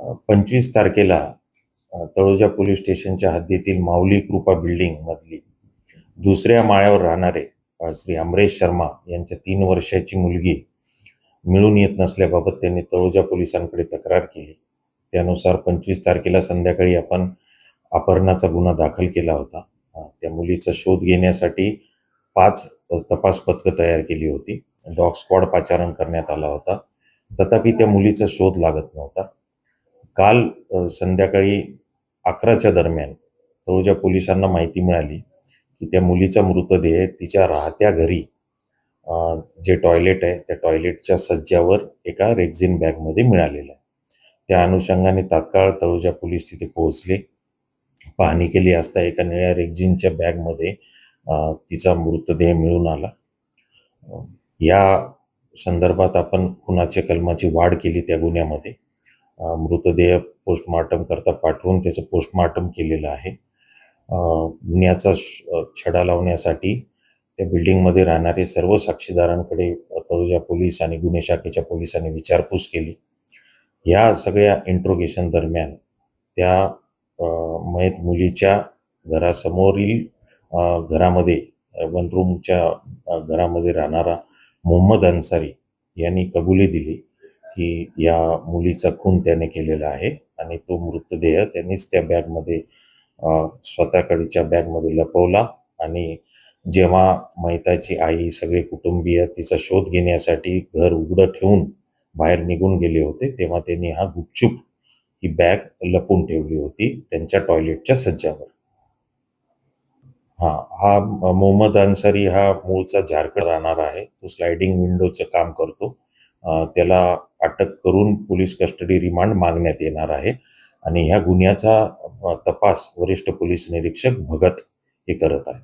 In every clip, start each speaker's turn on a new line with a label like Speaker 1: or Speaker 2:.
Speaker 1: पंचवीस तारखेला तळोजा पोलीस स्टेशनच्या हद्दीतील माऊली कृपा बिल्डिंग मधली दुसऱ्या माळ्यावर राहणारे श्री अमरेश शर्मा यांच्या तीन वर्षाची मुलगी मिळून येत नसल्याबाबत त्यांनी तळोजा पोलिसांकडे तक्रार केली. त्यानुसार पंचवीस तारखेला संध्याकाळी आपण अपहरणाचा गुन्हा दाखल केला होता. त्या मुलीचा शोध घेण्यासाठी पाच तपास पथकं तयार केली होती. डॉग स्क्वॉड पाचारण करण्यात आला होता. तथापि त्या मुलीचा शोध लागत नव्हता. काल संध्याकाळी अकराच्या दरम्यान तळोजा पोलिसांना माहिती मिळाली की त्या मुलीचा मृतदेह तिच्या राहत्या घरी जे टॉयलेट आहे त्या टॉयलेटच्या सज्जावर एका रेक्झिन बॅगमध्ये मिळालेला आहे. त्या अनुषंगाने तात्काळ तळोजा पोलीस तिथे पोहोचले. पाहणी केली असता एका निळ्या रेक्झिनच्या बॅगमध्ये तिचा मृतदेह मिळून आला. या संदर्भात आपण खुनाच्या कलमाची वाढ केली त्या गुन्ह्यामध्ये? मृतदेह पोस्टमॉर्टम करता पाठवून त्याचं पोस्टमॉर्टम केलेलं आहे. गुन्ह्याचा छडा लावण्यासाठी त्या बिल्डिंगमध्ये राहणारे सर्व साक्षीदारांकडे तळुजा पोलीस आणि गुन्हे शाखेच्या पोलिसांनी विचारपूस केली. या सगळ्या इंट्रोगेशन दरम्यान त्या अ, मयत मुलीच्या घरासमोरील घरामध्ये वन रूमच्या घरामध्ये राहणारा मोहम्मद अन्सारी यांनी कबुली दिली. की या मुलीचा खून त्याने केलेला आहे आणि तो मृतदेह त्यांनीच त्या बॅगमध्ये स्वतःकडच्या बॅगमध्ये लपवला आणि जेव्हा मैताची आई सगळे कुटुंबीय तिचा शोध घेण्यासाठी घर उघडं ठेवून बाहेर निघून गेले होते तेव्हा त्यांनी हा गुपचूप ही बॅग लपून ठेवली होती त्यांच्या टॉयलेटच्या सज्जावर. हा हा मोहम्मद अन्सारी हा मूळचा झारखंड राहणार आहे तो स्लायडिंग विंडोचं काम करतो. त्याला अटक करून पोलीस कस्टडी रिमांड मागण्यात येणार आहे. आणि ह्या गुन्ह्याचा तपास वरिष्ठ पोलीस निरीक्षक भगत हे करत आहे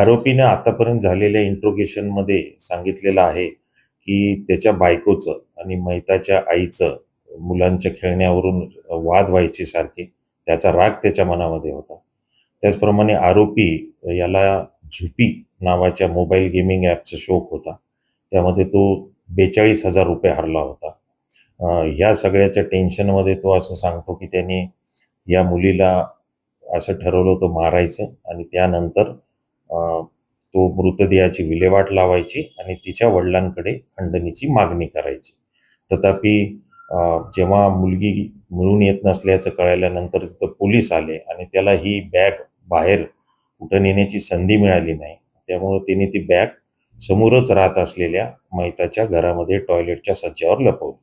Speaker 1: आरोपीनं आतापर्यंत झालेल्या इंट्रोगेशनमध्ये सांगितलेलं आहे की त्याच्या बायकोचं आणि मैताच्या आईचं मुलांच्या खेळण्यावरून वाद व्हायचे सारखे त्याचा राग त्याच्या मनामध्ये होता. त्याचप्रमाणे आरोपी याला झुपी नावाच्या मोबाईल गेमिंग ॲपचा शोक होता. त्यामध्ये तो बेचाळीस हजार रुपये हरला होता. ह्या सगळ्याच्या टेन्शनमध्ये तो असं सांगतो की त्याने या मुलीला असं ठरवलं होतं मारायचं आणि त्यानंतर तो मृतदेहाची विल्हेवाट लावायची आणि तिच्या वडिलांकडे खंडणीची मागणी करायची. तथापि जेव्हा मुलगी मिळून येत नसल्याचं कळल्यानंतर तिथं पोलीस आले आणि त्याला ही बॅग बाहेर कुठं नेण्याची संधी मिळाली नाही. त्यामुळे तिने ती बॅग समोरच राहत असलेल्या मैताच्या घरामध्ये टॉयलेटच्या सज्जावर लपवली.